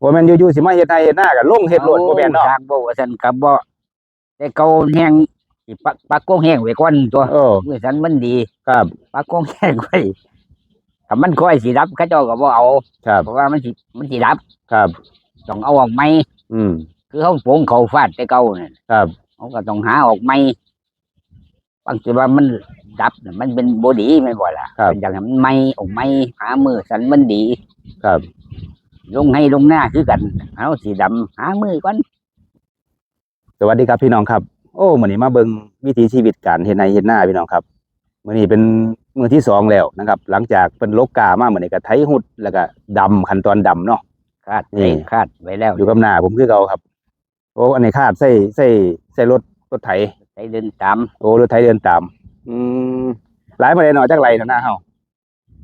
บ่แม่นอยู่ๆสิมาเฮ็ดไร่เฮ็ดนาก็ลงเฮ็ดโลดบ่แม่นเนาะทางบ่ว่าซั่นก็บ่แต่เก่าแห้งสิปักปักโกงแห้งไว้ก่อนตัวเออมื้อสันมันดี ครับปักโกงแห้งไว้ถ้ามันค่อยสิดับเขาเจ้าก็บ่เอาครับเพราะว่ามันสิมันสิดับครับต้องเอาออกใหม่อืมคือเขาโปงเขาฟาดแต่เก่านั่นครับเขาก็ต้องหาออกใหม่บางทีว่ามันดับน่ะมันเป็นบ่ดีแม่นบ่ล่ะครับเป็นอย่างนั้นใหม่ออกใหม่หามือสันมันดี ครับ ลงให้ลงหน้าคือกัน เอาสีดำหามือก่อนสวัสดีครับพี่น้องครับ โอ้มื้อนี้มาเบิ่งวิถีชีวิตการเฮ็ดไร่เฮ็ดนาพี่น้องครับมื้อนี้เป็นมื้อที่สองแล้วนะครับ หลังจากเพิ่นลกกามามื้อนี้ก็ไถหุดแล้วก็ดำขั้นตอนดำเนาะคาดนี่ไว้คาดไว้แล้ว อยู่กับหน้าผมคือเก่าครับ โอ้อันนี้คาดใส่ใส่ใส่รถรถไถใช้เดินตามโอ้รถไถเดินตาม อืมหลายมาได้เนาะจักไรเนาะหน้าเฮา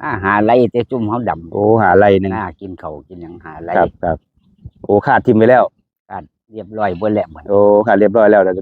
หน้าหาไรแต่จุ่มเขาดโอ้หาไรหนึงำหน้ากินเขาวกินหยังหาไรครับครับโอ้คาดทิมไปแล้วเรียบร้อยเบนแหละเหมือนโอ้คาดเรียบร้อยแล้วแล้ว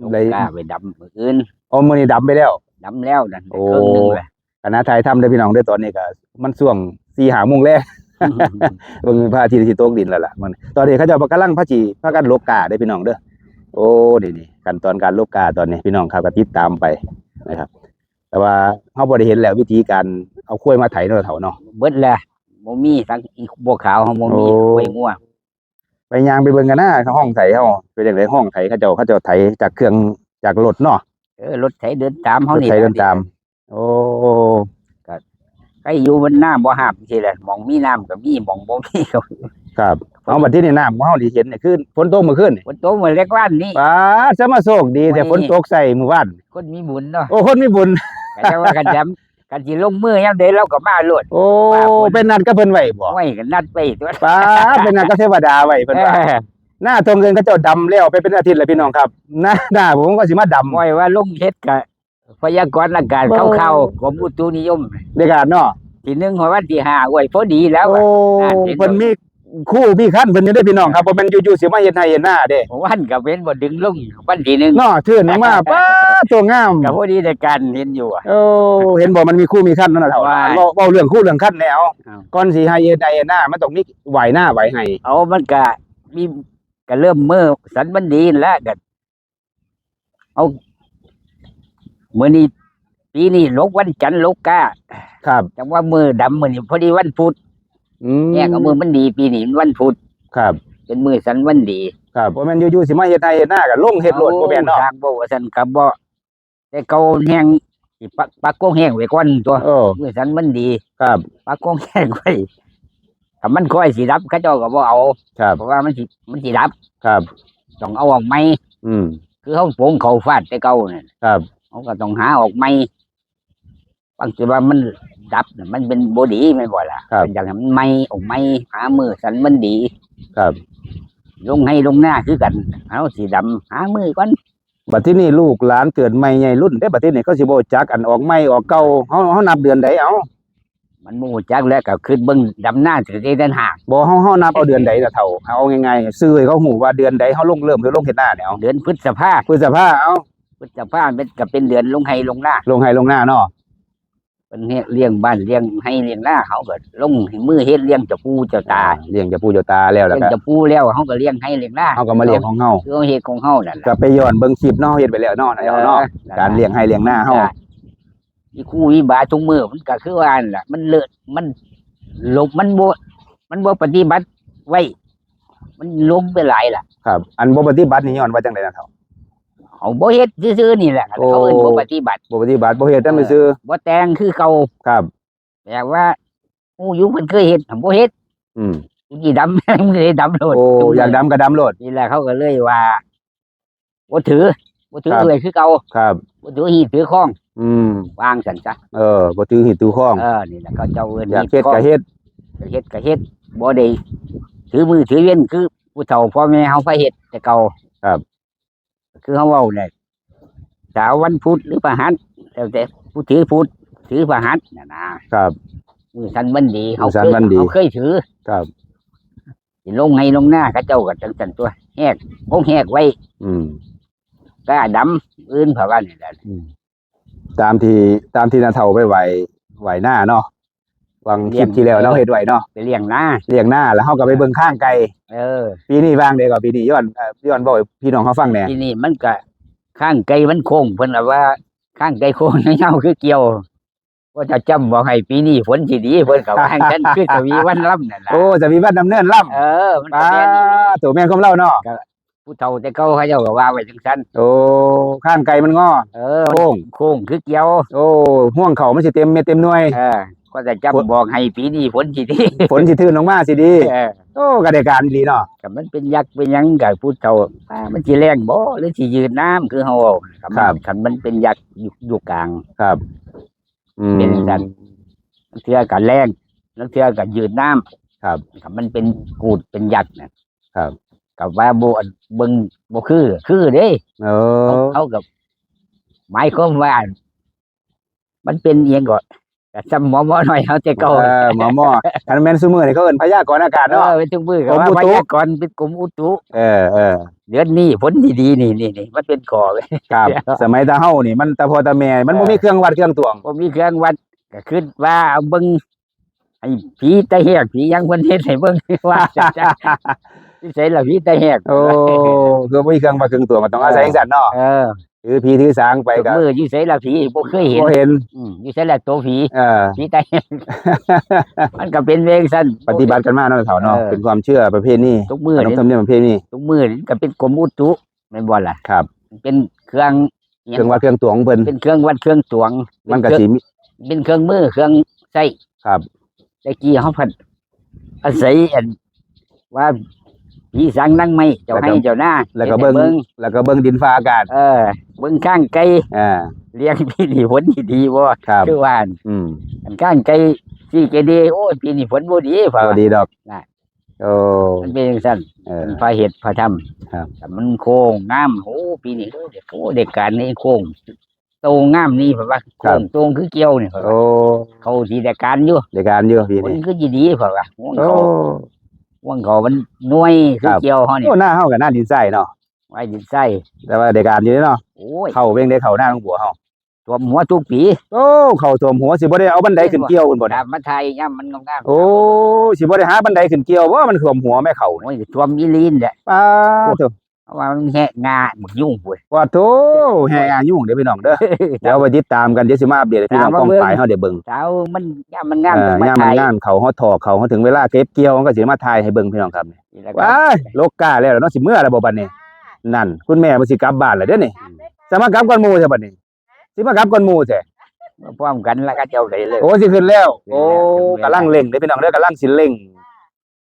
ลงเลยกล้าไปดำมืออื่นโอ้มื้อนี้ดำไปแล้ว ดำแล้วนั่นโอ้ครึ่งหนึงเลย คณะไทยทำได้อพี่น้องเด้อตอนนี้ก็มันช่วง4 5โมงแรก เบิ่งพระอาทิตย์ที่ตกดินแล้วล่ะมันตอนนี้เขาเจะกำลังพระจีพากันลกกาได้อพี่น้องเด้อโอ้นี่นี่ขั้นตอนการลกกาตอนนี้พี่น้องครับก็ติดตามไปนะครับ แต่ว่าเฮาบ่ได้เห็นแล้ววิธีการ เอาข้วยมาไถเนาะเฒ่าเนาะ เบิดแหละบ่มีทั้งอีกบัวขาวเขาบ่มีโอ้ กล้วยงัวไปย่างไปเบิ่งกันนะห้องไถเฮาเป็นจังไดห้องไถเขาเจ้าเขาเจ้าไถจากเครื่องจากรถเนาะเออรถไถเดินตามรเขาถนี่ไถเดินตาม โอ้ใครอยู่บนน้ำบ่หาบทีแหละหมองมีน้ำก็มีหมองบ่มีก็ครับเอาบัดที่นี่น้ำของเฮาที่เห็นนี่คือฝนตกเมื่อคืนนี่ฝนตกเมื่อเล็กวันนี้ ป้าจะมาโชคดีแต่วันนี้ ฝนตกใส่หมู่บ้านคนมีบุญเนาะโอ้คนมีบุญก็จะว่ากันจำ กันสิลงมือยามใดเราก็มาโลด โอ้ว่าฝนเป็นนัดกับเพิ่นไว้บ่ไว้กันนัดไปตัวป้าเป็นนัดกับเทวดาไว้เพิ่นว่าเออหน้าตรงเงินเขาเจ้าดำแล้วไปเป็นอาทิตย์แล้วพี่น้องครับหน้าหน้าผมก็สิมาดำ ไว้ว่าลงเฮ็ดกะพยากรณ์อากาศโอ้ เข้าๆกรมอุตุนิยม เด็กาดเนาะที่หนึ่งของวันที่ห้าไว้พอดีแล้วโอ้น่าเห็นบ่เพิ่นมี คู่มีคันเพิ่นอยู่เด้อพี่น้องครับบ่แม่นอยู่ๆสิมาเฮ็ดให้เฮ็ดหน้าเด้วันก็เว้นบ่ดึงลงวันที่หนึ่งเนาะชื่นออกมาป้าตัวงามก็พอดีในการเห็นอยู่อะ โอ้เห็นบอกมันมีคู่มีขั้นนั่นน่ะเท่าว่าเว้าเว้าเรื่องคู่เรื่องขั้นแนวอ้าว ก่อนสิให้เอ็นไอหน้ามันต้องมีไหวหน้าไหวให้เอามันก็มีก็เริ่มมือสันมันดีแล้วก็เอามื้อนี้ปีนี้ลกวันจันทร์ลกกาครับ จังว่ามือดำมื้อนี้พอดีวันพุธ อืมแยกเอามือมันดีปีนี้มันวันพุธครับ เป็นมือสันวันดีครับบ่แม่นอยู่ๆสิมาเฮ็ดให้เฮ็ดหน้าก็ลงเฮ็ดโลดบ่แม่นเนาะทางบ่ว่าซั่นก็บ่แต่เก่าแห้งสิปักปักโกงแห้งไว้ก่อนตัวเออมือสันมันดีครับปักโกงแห้งไว้ถ้ามันค่อยสิดับเขาเจ้าก็บ่เอาครับเพราะว่ามันสิมันสิดับครับ ต้องเอาออกใหม่อืมคือเขาโปงเขาฟาดแต่เก่านั่นครับเขาก็ต้องหาออกใหม่บางทีว่ามัน ดับน่ะมันเป็นบ่ดีแม่นบ่ล่ะครับ เป็นอย่างนั้นมันใหม่ออกใหม่หามือสันมันดี ครับลงให้ลงหน้าคือกัน เอาสีดำหามือก่อนบัดที่นี่ลูกหลานเกิดใหม่ใหญ่รุ่นได้บัดที่นี่เขาสิบ่รู้จักอันออกใหม่ออกเก่าเฮาเฮานับเดือนใดเอามันบ่รู้จักแล้วก็ขึ้นเบิ่งดำหน้าถือได้เดินห่างบ่เฮาเฮานับเอาเดือนใดน่ะเท่าเอาง่ายๆซื้อให้เขาฮู้ว่าเดือนใดเฮาลงเริ่มคือลงเฮ็ดหน้าเนี่ยเอาเดือนพฤษภาพฤษภาเอาพฤษภาเป็นก็เป็นเดือนลงให้ลงหน้า ลงให้ลงหน้าเนาะ เป็นเฮ็ดเลี้ยงบ้านเลี้ยงให้เลี้ยงหน้าเขาก็ลงให้มือเฮ็ดเลี้ยงเจ้าปู่เจ้าตาเลี้ยงเจะปู่เจ้าตาแล้วแล้วเลี้ยงก็เจ้าปู่แล้วเขาก็เลี้ยงให้เลี้ยงหน้าเฮาก็มาเลี้ยงของเฮาคือเขาเฮ็ดของเฮานั่นก็ล่ะไปย้อนเบิ่งคลิปเนาะเฮ็ดไปแล้วเนาะนะเอาเนาะการเลี้ยงให้เลี้ยงหน้าเฮาอีคู่วิบาทุกมือมันก็คือว่าอันล่ะ มันเลิศมันหลบมันบ่มันบ่ปฏิบัติไว้ มันลงไปหลายล่ะ ครับ อันบ่ปฏิบัตินี่ย้อนว่าจังไดนะเฒ่า เขาบ่เฮ็ดซื่อๆนี่แหละโอ้เขาเอิ้นบ่ปฏิบัติบ่ปฏิบัติบ่เฮ็ดแต่ไม่ซื้อบ่แต่งคือเก่าครับแต่ว่าผู้อยู่มันเคยเฮ็ดบ่เฮ็ดอืมกูสิดำมันเลยดำโลดโอ้อยากดำก็ดำโลดนี่แหละเขาก็เลยว่าบ่ถือบ่ถือครับเลยคือเก่าครับบ่ถือหีบถือข้อง อืมวางซั่นซะเออบ่ถือหิดถือข้องเออนี่แหละเขาเจ้าเอิ้นอยากหีบเฮ็ดข้องก็เฮ็ดเฮ็ดก็เฮ็ดบ่ได้ถือมือถือเว้นคือผู้เฒ่าพ่อแม่เฮาไปเฮ็ดแต่เก่าครับ คือเฮาเว้าเนี่ยสาววันพุธหรือพฤหัสแล้วแต่ผู้ถือพุธถือพฤหัสน่ะนะครับ มือสันวันดีเฮามื้อสัเคนยวันดีเฮาเคยถือครับ สิลงให้ลงหน้าเขาเจ้าก็จังซั่นตัวแหกคงแหกไว้อืมกล้าดำอื่นเพราะว่านี่แหละอืมตามที่ตามที่นาเฒ่าไปไหวไหวหน้าเนาะ วังคลิปที่แล้วเราเฮ็ดไว้เนาะไปเลี้ยงหน้าเลี้ยงหน้าแล้วเฮาก็ไปเบิ่งข้างไก่เออ ปีนี้วางเด้ก็ปีนี้ย้อนเอ่อย้อนบ่ให้พี่น้องเขาฟังแหน่ ที่นี่มันก็ข้างไกลมันโค้งเพิ่นว่าว่า ข้างไกลโค้งเงาคือเกี่ยวว่าจะจำบอกให้ปีนี้ฝนสิดีเพิ่นก็ว่าจันคือสวีวันล่ำนั่นล่ะโอ้จะมีวัดดำเนินล่ำเออ มันป้าก็แม่นอีหลีตัวแม่นของเราเนาะผู้เฒ่าแต่เก่าเขาเจ้าก็ว่าไว้จังซั่นโอ้ข้างไก่มันงอ เออโค้ง โค้งคือเกี่ยว โอ้ห่วงเขามันสิเต็มเม็ดเต็มหน่วย เออ ก็จะจำบอกให้ปีนี้ฝนสิดีฝนสิทื่นลงมาสิดี เออโอ้ก็ได้การดีเนาะก็มันเป็นยักษ์เป็นหยังกับผู้เฒ่าว่ามันสิแรงบ่หรือสิยืนน้ำคือเฮาเอาคันมันคันมันเป็นยักษ์อยู่อยู่กลาง ครับอืม เป็นจังซั่นเทื่อก็แรงแล้วเทื่อก็ยืนน้ำครับคันมันเป็นกูดเป็นยักษ์นะครับ กับว่าบ่อันเบิ่งบ่คือ คือเด้เอเขาอเขากับหมายความว่า มันเป็นเอียงก่อน แต่จำหมอหมอหน่อยเขาแต่เก่าเออหมอหมอคันแม่นซุมื้อนี่เขาเอิ้นพยากรณ์อากาศเอเนาะอเป็นทุกมือกรก็มว่าอุพตุ ยากรณ์เป็นกรมอุตุเออเออเดือนนี้ฝนดีๆนี่นี่นี่มันเป็นขอเลย ครับสมัยตาเฮานี่มันตาพ่อตาแม่มันบ่มีเครื่องวัดเครื่องตวง ผมมีเครื่องวัดก็คิดว่าเอาเบิ่งไอ้ผีตะแหกผีหยังเพิ่นเฮ็ดให้เบิ่ง ว่าจังจังที่ใส่ละผีตะแหกโอ้คือบ่มีเครื่องวัดเครื่องตวงก็ต้องอาศัยจังซั่นเนาะ เออ ถือผีถือสางไปก็มืออยู่ใส่ละผีบ่เคยเห็นบ่เห็นอืมอยู่ใส่ละตัวผีเออผีตะแหกมันก็เป็นเวงซั่นปฏิบัติกันมาเนาะเฒ่าเนาะเออเป็นความเชื่อประเพณีทุกมือขนมนี่ธรรมเนียมประเพณีทุกมือนี่ก็เป็นกรมอุตุแม่นบ่ล่ะครับ เป็นเครื่องเครื่องวัดเครื่องตวงของเพิ่นเป็นเครื่องวัดเครื่องตวง มันก็เป็สิเครื่องมีเป็นเครื่องมือเครื่องใช้ครับตะกี้เฮาพัดอาศัยอันว่า ผีสังนั่งไม่เจ้าให้เจ้าหน้าแล้วก็ฮ็ดเบิ่งให้แล้วก็เบิ่งดินฟ้าอากาศ เออ เบิ่งข้างไกลอ่าเลี้ยงพี่นี่ฝนสิดีบ่ครับคือว่าอืมอันข้างไกลสิเกดีโอ้ยปีนี้ฝนบ่ดีสฝ่าวัสดีดอกน่ะโอ้มันเป็นจังซั่นเออมันพาเฮ็ดพาทำครับแต่มันโค้งงามโอ้ปีนี้โอ้เด็กโอ้เด็กการนี่โค้งโตงามนี่เพราะว่าโค้งตรงคือเกี่ยวนี่เพราะว่าโอ้เขาสิได้การอยู่ในการอยู่พี่มันนี่คือสิดีเพราะว่าห่วงโอ้ เขาห่วงเขามันหน่วยคือครับเกี่ยวเฮานี่โอ้หน้าเฮากับหน้าดินทรายเนาะไว้ดินใส่แต่ว่าในการอยู่เนาะโอ้ยเข้าเบ่งได้เข้าหน้าของบัวเฮาตัวหัวทุกปีโอ้เข้าท่วมหัวสิบ่ได้เอาบันไดขึ้นเกี่ยวพุ่นบ่ดาเนี่ยบมาไทยย่ำมันงามๆโอ้สิบ่ได้หาบันไดขึ้นเกี่ยวว่ามันท่วมหัวแม่เข้าโอ้ยท่วมอีลีนแหละป้าโต เพราะว่ามันแหกงาหมดยุ่งปุ้ยว่าโตแห่อายุ่งเด้อพี่น้องเด้อ เดี๋ยวไปติดตามกันเดี๋ยวสิมาอัปเดตให้พี่น้องตามกมาองเบิ่งปลายเฮาได้เบิ่งเช้ามันย่ำมันงามเออมายามไทมันยงานเขาเฮาถอกเขาเฮาถึงเวลาเก็บเกี่ยวมันก็สิมาถ่ายให้เบิ่งพี่น้องครับนี่แหละครับว้ายโลกกาแล้วเนาะสิเมื่อแล้วบ่บัดนี้นั่น คุณแม่บ่สิกลับบ้านแล้วเด้อนี่จะมากลับก่อนหมู่ใช่บัดนี้สิมากลับก่อนหมู่ใช่มาพร้อมกันแล้วก็เจ้าได้เลย โอ้สิขึ้นแล้วขึ้นแล้วโอ้ขึ้นแล้วกำลังเร่งเด้อพี่น้องเด้อกำลังสิเร่ง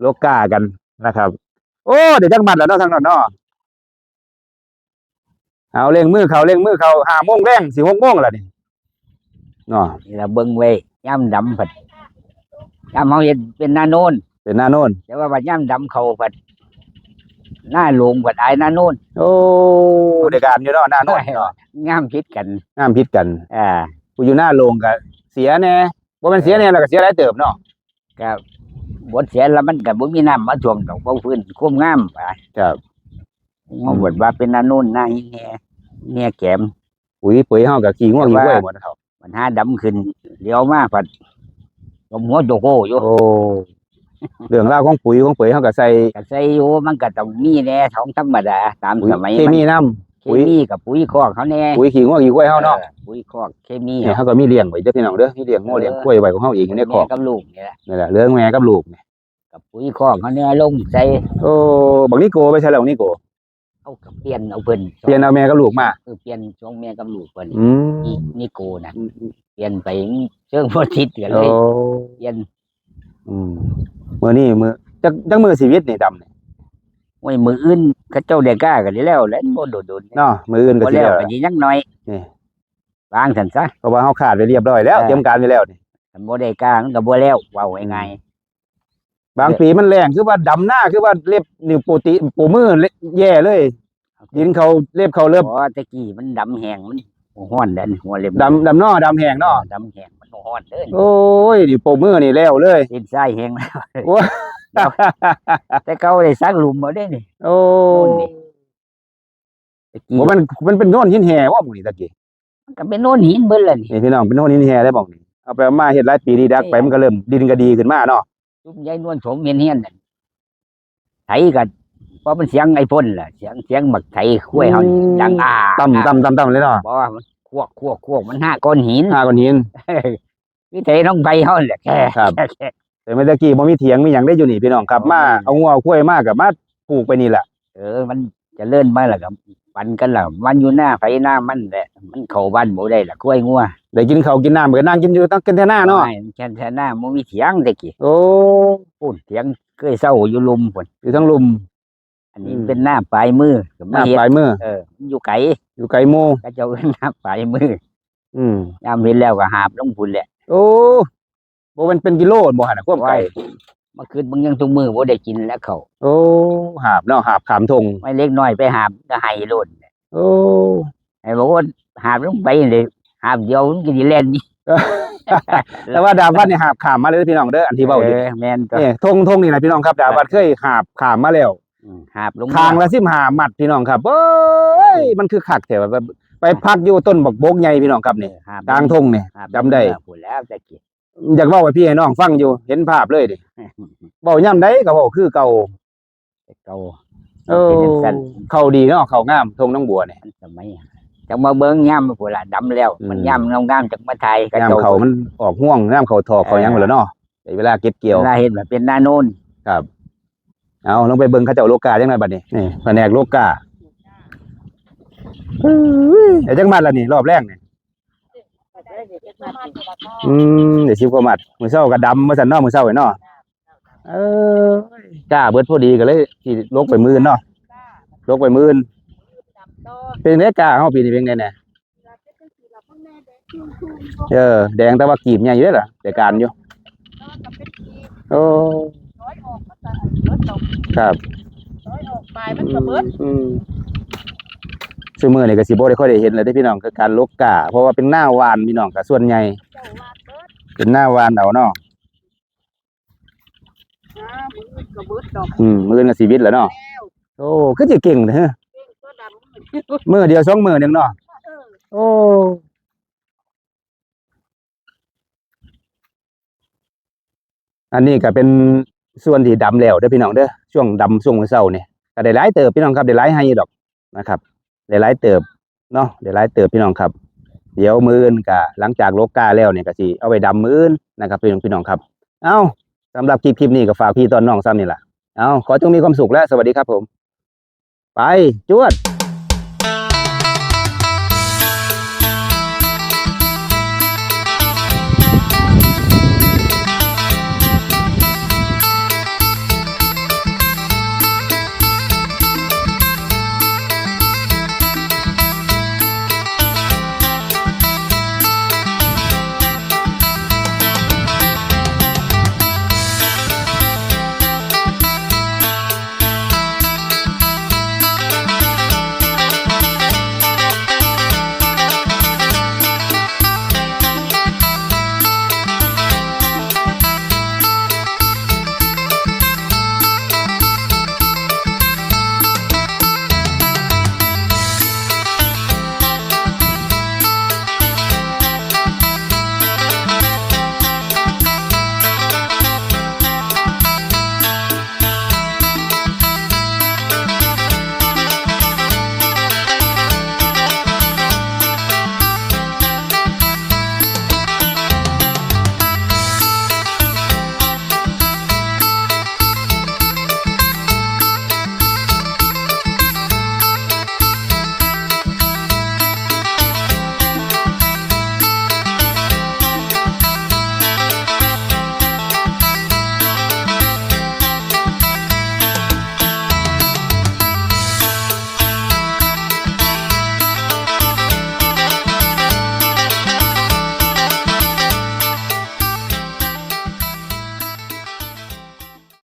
โลกกากันนะครับ โอ้เดี๋ยวจักมัดแล้วเนาะทางนั้นเนาะ เอาเร่งมือเขาเร่งมือเขา5โมงแรงสิ6โมงแล้วนี่เนาะนี่ละเบิ่งไว้ย่ำดำผัดย่ำเฮาเห็นเป็นหน้าโน่นเป็นหน้าโน่นแต่ว่าบัดย่ำดำเขาผัดหน้าโลงผัดอายหน้าโน่นโอ้เดี๋ยวการอยู่เนาะหน้าโน่นเนาะงามคิดกันงามพิษกันอ่าผู้อยู่หน้าโรงก็เสียแน่บ่แม่นเสียแน่แล้วก็เสียหลายเติบเนาะก็บทเสียแล้วมันก็บ่มีน้ำมาท่วมดอกบ่ฟื้นความงามไปครับ เฮาบทว่าเป็นหน้าโน่นหน้าอีแหน่แหน่แก้มปุ๋ยปุ๋ยเฮาก็ขี้ง่วงขี้กล้วยหมดนะครับมันหาดำขึ้นเลี้ยวมาผัดลมหัวโจโกอยู่โอ้เรื่องราวของปุ๋ยของปุ๋ยเฮาก็ใส่ก็ใส่อยู่มันก็ต้องมีแหน่ของธรรมดาตามปุ๋ยสมัยเคมีนน้ำเคปุ๋ยมีกับปุ๋ยคอกเขาแน่ปุ๋ยขี้ง่วงขี้กล้วยเฮาเนาะออปุ๋ยคอกเคมีเนี่ยเฮาก็มีเลี้ยงไว้เด้อพี่น้องเด้อมีเลี้ยงงัวเลี้ยงกล้วยไว้ของเฮาเองอยู่ในคอกแม่กับลูกนี่แหละนี่แหละเรื่องแม่กับลูกนี่กับปุ๋ยคอกเขาเนี่ยลงใส่โอ้บักนี่โกไปใช่แล้วบักนี่โก เอากับเปลี่ยนเอาเพิ่นเปลี่ยนเอาแม่กับลูกมาคือเปลี่ยนช่วงแม่กับลูกเพิ่นอืมนี่นี่โกนะเปลี่ยนไปเชิงบ่ทิศกันเลโอ้ยเปลี่ยนอืมมื้อนี้มื้อจักจักมื้อชีวิตนี่ดำนี่โอ้ยมืออื่นเขาเจ้าได้กล้ากันแล้วแหล้วบ่โดดๆเนาะมื้ออื่นก็บ่สิแล้วแล้วก็สิยังน้อยนี่ วางซั่นซะ เพราะว่าเฮาขาดไว้เรียบร้อยแล้วเออ เตรียมการไว้แล้วนี่ คันบ่ได้กล้ามันก็บ่แล้วเว้าง่าย บางปีมันแรงคือว่าดำหน้าคือว่าเล็บนิ้วโปรตีโปรมือเละแย่เลยๆดินเขาเล็บเขาเริ่มเพราะว่าตะกี้มันดำแห้งมันฮ้อนเด้นหัวเล็บดำดำนอดำแหงเนาะดำแห้งมันฮ้อนเด้นโอ้ยดิโปรมือนี่แล้วเลยดินทรายแห้งแล้วโอ้ยแต่เก่าได้ซักหลุมบ่ได้นี่โอ้ตะกี้โหมันมันเป็นโน่นหินแห่ว่าหมู่นี่ตะกี้มันก็เป็นโน่นหินเบิ่นล่ะนี่นี่พี่น้องเป็นโน่นหินแห่ได้บอกนี่เอาไปเอามาเฮ็ดหลายปีดีดักไปมันก็เริ่มดินก็ดีขึ้นมาเนาะ จุ่มยายนวลสมเมียนเฮียนนั่นไถกันเพราะมันเสียงไอ้พ่นล่ะเสียงเสียงบักไถคุ้ยเฮานี่ดังอ่าต่ำต่ำต่ำต่ำเลยเนาะเพราะว่ามันควกควกควกมันห้าก้อนหินหาก้อนหินวิเทน้องใบเฮาแหละแค่ครับ แค่แค่ แต่เมื่อกี้บ่มีเถียงมีหยังได้อยู่นี่พี่น้องครับอ๋อมา เอางัวเอากล้วยมากับมาปลูกไปนี่แหละ เออ มันจะเลื่อนมาแล้วก็ ปันกันและมันอยู่หน้าไฟหน้ามันแหละมันเข้าบ้านบ่ได้ละกล้วยงัวได้กินข้าวกินน้ำก็นั่งกินอยู่ตั้งกินแท่หน้าเนาะไม่แค่แค่หน้ามันมีเถียงตะกี้โอ้พูดเถียงเคยเศร้าอยู่ลุมพุ่นอยู่ทั้งลุม อันนี้อืมเป็นหน้าปลายมือก็หมาน้าเฮ็ดปลายมือเออมันอยู่ไกลอยู่ไกลหมู่ก็เจ้าหน้าปลายมืออืมยามเห็นแล้วก็หาบลงพุ่นแหละโอ้บ่มันเป็นกิโลบ่หั่นน่ะควบไกลเมื่อคืนบางยังทุกมือบ่ได้กินแล้วเขาโอ้หาบเนาะหาบขามทงไม่เล็กน้อยไปหาบก็ให้โลดโอ้ไอ้บอกว่าหาบลงไปเลยหาบเดียวมันก็สิแล่นนี่แต่ว่าดาบวัดนี่หาบขามมาเลยพี่น้องเด้ออันที่เว้าเอดิอแม่นก็นี่ทงทงนี่นะพี่น้องครับ ดาบวัดเคยหาบขามมาแล้วมหาบลงทางละ15มัดพี่น้องครับเอ้ยมันคือคักแท้ว่าไปพักอยู่ต้นบักบกใหญ่พี่น้องครับนี่หาบกลางทงนี่หาบจำได้พูดแล้วตะกี้ อยากเว้าให้พี่ให้น้องฟังอยู่ เห็นภาพเลยดิเว้าย่ำใดก็เว้าคือเก่าเก่าเออเป็นจังซั่นเข้าดีเนาะเข้างามทงน้องบัวเนี่ยมันสมัยจังมาเบิ่งย่ำพูดละดำแล้วอืมมันย่ำงามๆจังมาไทยกระน้ำเจ้าเขามันออกห่วงน้ำเขาถอกเขาหยังหมดแล้วเนาะได้เวลาเก็บเกี่ยว เวลาเห็นแบบเป็นหน้าโน่นครับเอาลองไปเบิ่งเขาเจ้าโลกาจังไดบัดนี้นี่แผนกโลกาเดี๋ยวจังมัดละนี่รอบแรกนี่ อืมเดี๋ยวชิบกว่ามัดมื้อเช้าก็ดำมื้อสันเนาะมื้อเช้าไอ้เนาะเออจ้าเบิดพอดีก็เลยสิลกไปมื้อเนาะลกไปมื้อเป็นไงกาเฮาปีนี้เป็นไงแน่เออแดงแต่ว่ากีบใหญ่อยู่เด้อล่ะแต่การอยู่โอ้ครับอืม ซึ่งมื้อนี้ก็สิบ่ได้ค่อยได้เห็นเลยเด้อพี่น้องคือการลกกาเพราะว่าเป็นหน้าวานพี่น้องก็ส่วนใหญ่เป็นหน้าวานเอาเนาะอืมมื้อนี้ก็ชีวิตแหล้วเนาะโอ้คือสิเก่งเด้อมื้อเดียวสองมื้อหนึงเนาะโอ้อันนี้ก็เป็นส่วนที่ดำแล้วเด้อพี่น้องเด้อช่วงดำช่วงมื้อเช้านี่ก็ได้หลายเติบพี่น้องครับได้หลายให้อยู่ดอกนะครับ เด้หลายเติบเนาะเด้หลายเติบพี่น้องครับ เดี๋ยวมื้ออื่นกะหลังจากโลกกาแล้วเนี่ยกะสิเอาไปดำมื้ออื่นนะครับพี่น้องพี่น้องครับ เอ้าสำหรับคลิปคลิปนี้ก็ฝากพี่ตอนน้องซ้ำนี่แหละเอาขอจงมีความสุขและสวัสดีครับผม ไปจวด